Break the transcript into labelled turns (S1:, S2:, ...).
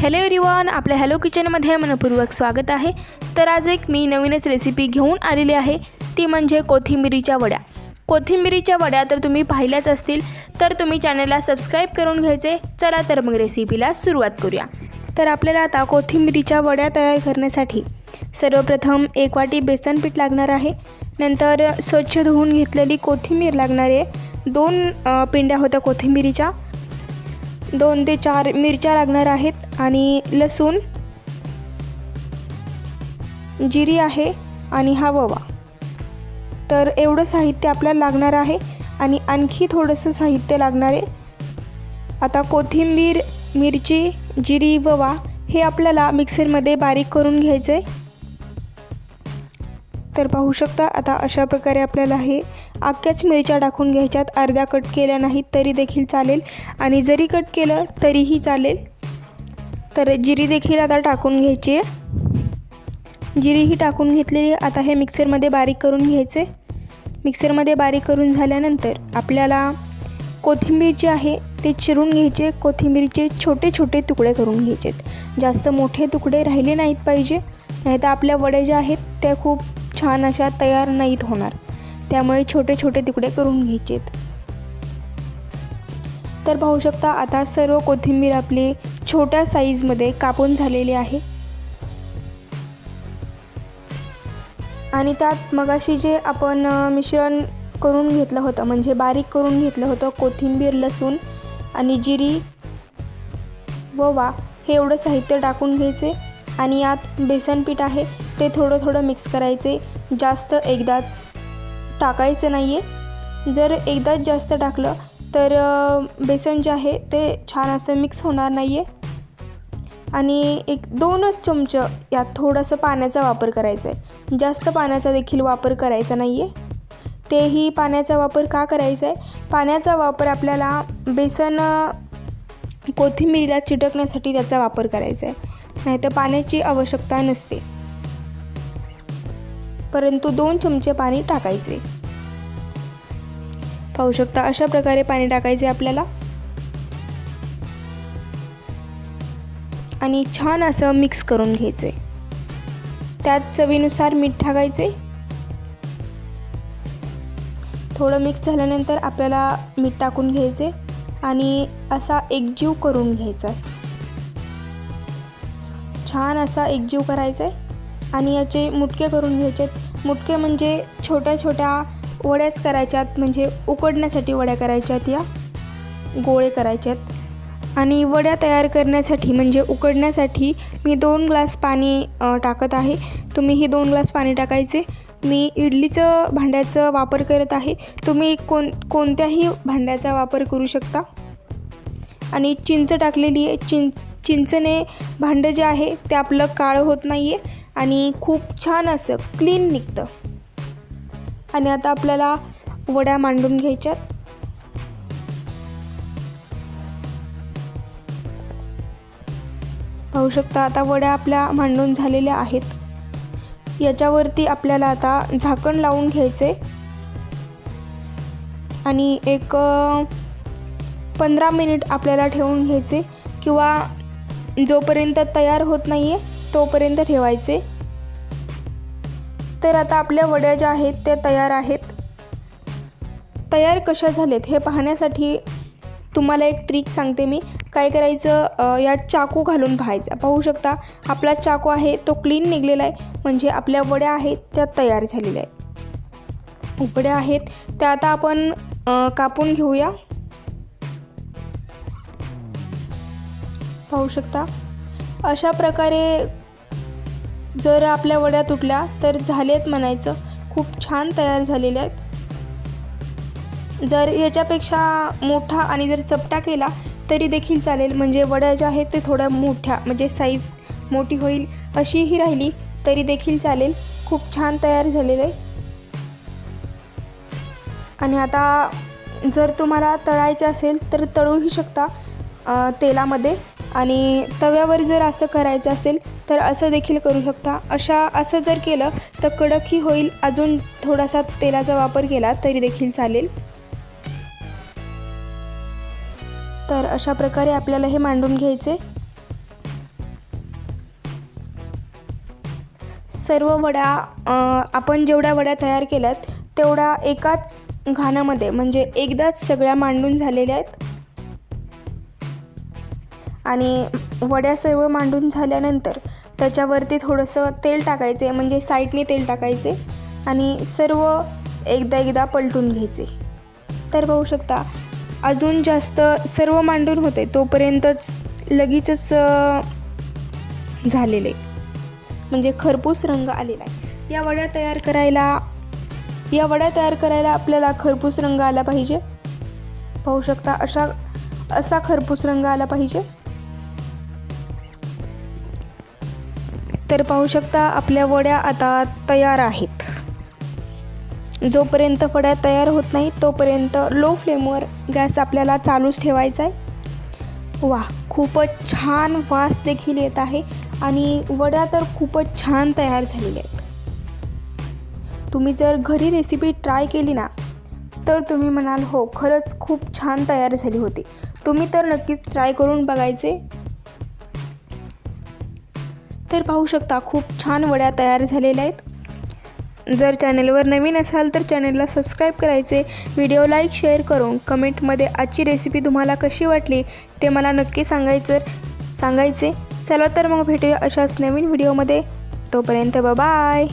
S1: Hello everyone आपल्या hello किचनमध्ये मनपूर्वक स्वागत आहे. तर आज एक मी नवीनच रेसिपी घेऊन आलेली आहे. ती म्हणजे कोथिंबिरीच्या वड्या. कोथिंबिरीच्या वड्या तर तुम्ही पाहिल्याच असतील तर तुम्ही चॅनलला सबस्क्राईब करून घ्यायचे. चला तर मग रेसिपीला सुरुवात करूया. तर आपल्याला आता कोथिंबिरीच्या वड्या तयार करण्यासाठी सर्वप्रथम एक वाटी बेसन पीठ लागणार आहे. नंतर स्वच्छ धुवून घेतलेली कोथिंबीर लागणार आहे. दोन पिंड्या होत्या कोथिंबिरीच्या. दोन ते चार मिरच्या लागणार आहेत आणि लसूण जिरी आहे आणि हा ववा तर एवढं साहित्य आपल्याला लागणार आहे आणि आणखी थोडंसं साहित्य लागणार आहे. आता कोथिंबीर मिरची जिरी ववा हे आपल्याला मिक्सरमध्ये बारीक करून घ्यायचं आहे तर पाहू शकता आता अशा प्रकारे आपल्याला हे अख्ख्याच मिरच्या टाकून घ्यायच्यात. अर्ध्या कट केल्या नाहीत तरी देखील चालेल. आणि जरी कट केलं तरीही चालेल. तर जिरी देखील आता टाकून घ्यायची आहे. जिरीही टाकून घेतलेली आता हे मिक्सरमध्ये बारीक करून घ्यायचे. मिक्सरमध्ये बारीक करून झाल्यानंतर आपल्याला कोथिंबीर जे आहे ते चिरून घ्यायचे कोथिंबीरचे छोटे छोटे तुकडे करून घ्यायचेत. जास्त मोठे तुकडे राहिले नाहीत पाहिजे. नाही तर आपल्या वड्या ज्या आहेत त्या खूप छान अशा तयार नाहीत होणार. त्यामुळे छोटे छोटे तुकडे करून घ्यायचेत. तर पाहू शकता आता सर्व कोथिंबीर आपली छोट्या साईजमध्ये कापून झालेली आहे. आणि त्यात मगाशी जे आपण मिश्रण करून घेतलं होतं म्हणजे बारीक करून घेतलं होतं कोथिंबीर लसूण आणि जिरी ववा हे एवढं साहित्य टाकून घ्यायचे. आणि यात बेसन पीठ आहे. ते थोडं थोडं मिक्स करायचे. जास्त एकदाच टाकायचं नाही आहे जर एकदाच जास्त टाकलं तर बेसन जे आहे ते छान असं मिक्स होणार नाही आहे आणि एक दोनच चमचं यात थोडंसं पाण्याचा वापर करायचा आहे जास्त पाण्याचा देखील वापर करायचा नाही आहे तेही पाण्याचा वापर का करायचा आहे पाण्याचा वापर आपल्याला बेसन अ, कोथिंबीरीला चिटकण्यासाठी त्याचा वापर करायचा आहे नाही तर पाण्याची आवश्यकता नसते. परंतु दोन चमचे पाणी टाकायचे. पाहू शकता अशा प्रकारे पाणी टाकायचे आपल्याला. आणि छान असं मिक्स करून घ्यायचे. त्यात चवीनुसार मीठ टाकायचे. थोडं मिक्स झाल्यानंतर आपल्याला मीठ टाकून घ्यायचे. आणि असा एकजीव करून घ्यायचा. आहे छान असा एकजीव करायचा आहे आणि याचे मुटके करून घ्यायचे आहेत मुटके म्हणजे छोट्या छोट्या वड्याच करायच्यात म्हणजे उकडण्यासाठी वड्या करायच्यात या. गोळे करायच्यात आणि वड्या तयार करण्यासाठी म्हणजे उकडण्यासाठी मी दोन ग्लास पाणी टाकत आहे. तुम्हीही दोन ग्लास पाणी टाकायचे. मी इडलीचं भांड्याचं वापर करत आहे. तुम्ही कोण कोणत्याही भांड्याचा वापर करू शकता. आणि चिंच टाकलेली आहे. चिं चिंचने भांडं जे आहे ते आपलं काळं होत नाही आहे आणि खूप छान असं क्लीन निघतं. आणि आता आपल्याला वड्या मांडून घ्यायच्यात पाहू शकता आता वड्या आपल्या मांडून झालेल्या आहेत. याच्यावरती आपल्याला आता झाकण लावून घ्यायचे आणि एक पंधरा मिनिट आपल्याला ठेवून घ्यायचे किंवा जोपर्यंत तयार होत नाही आहे तोपर्यंत ठेवायचे. तर आता आपल्या वड्या ज्या आहेत त्या तयार आहेत. तयार कशा झालेत हे पाहण्यासाठी तुम्हाला एक ट्रिक सांगते मी. काय करायचं यात चाकू घालून पाहायचा. पाहू शकता आपला चाकू आहे तो क्लीन निघलेला आहे. म्हणजे आपल्या वड्या आहेत त्या तयार झालेल्या आहेत. उपड्या आहेत त्या आता आपण कापून घेऊया. पाहू शकता. अशा प्रकारे जर आपल्या वड्या तुटल्या तर झालेत म्हणायचं. खूप छान तयार झालेल्या आहेत. जर याच्यापेक्षा मोठा आणि जर चपटा केला तरी देखील चालेल. म्हणजे वड्या ज्या आहेत ते थोड्या मोठ्या म्हणजे साईज मोठी होईल अशीही राहिली तरी देखील चालेल. खूप छान तयार झालेलं आहे. आणि आता जर तुम्हाला तळायचं असेल तर तळूही शकता तेलामध्ये. आणि तव्यावर जर असं करायचं असेल तर असं देखील करू शकता. अशा असं जर केलं तर कडकही होईल. अजून थोडासा तेलाचा वापर केला तरी देखील चालेल. तर अशा प्रकारे आपल्याला हे मांडून घ्यायचे. सर्व वड्या आपण जेवढ्या वड्या तयार केल्यात तेवढ्या एकाच घाणामध्ये म्हणजे एकदाच सगळ्या मांडून झालेल्या आहेत. आणि वड्या सर्व मांडून झाल्यानंतर त्याच्यावरती थोडंसं तेल टाकायचे म्हणजे साईडने तेल टाकायचे आणि सर्व एकदा एकदा पलटून घ्यायचे. तर पाहू शकता अजून जास्त सर्व मांडून होते तोपर्यंतच लगेचच झालेले. म्हणजे खरपूस रंग आलेला आहे. या वड्या तयार करायला या वड्या तयार करायला आपल्याला खरपूस रंग आला पाहिजे. पाहू शकता अशा असा खरपूस रंग आला पाहिजे. तर पाहू शकता आपल्या वड्या आता तयार आहेत. जोपर्यंत वड्या तयार होत नाही तोपर्यंत लो फ्लेमवर गॅस आपल्याला चालूच ठेवायचा आहे. वा खूपच छान वास देखील येत आहे आणि वड्या तर खूपच छान तयार झालेल्या आहेत. तुम्ही जर घरी रेसिपी ट्राय केली ना तर तुम्ही म्हणाल हो खरंच खूप छान तयार झाली होती. तुम्ही तर नक्कीच ट्राय करून बघायचे. तर पाहू शकता खूप छान वड्या तयार झालेल्या आहेत. जर चॅनलवर नवीन असाल तर चॅनलला सबस्क्राईब करायचे व्हिडिओ लाईक शेअर करून कमेंटमध्ये आजची रेसिपी तुम्हाला कशी वाटली ते मला नक्की सांगायचं सांगायचे. चला तर मग भेटूया अशाच नवीन व्हिडिओमध्ये. तोपर्यंत बाय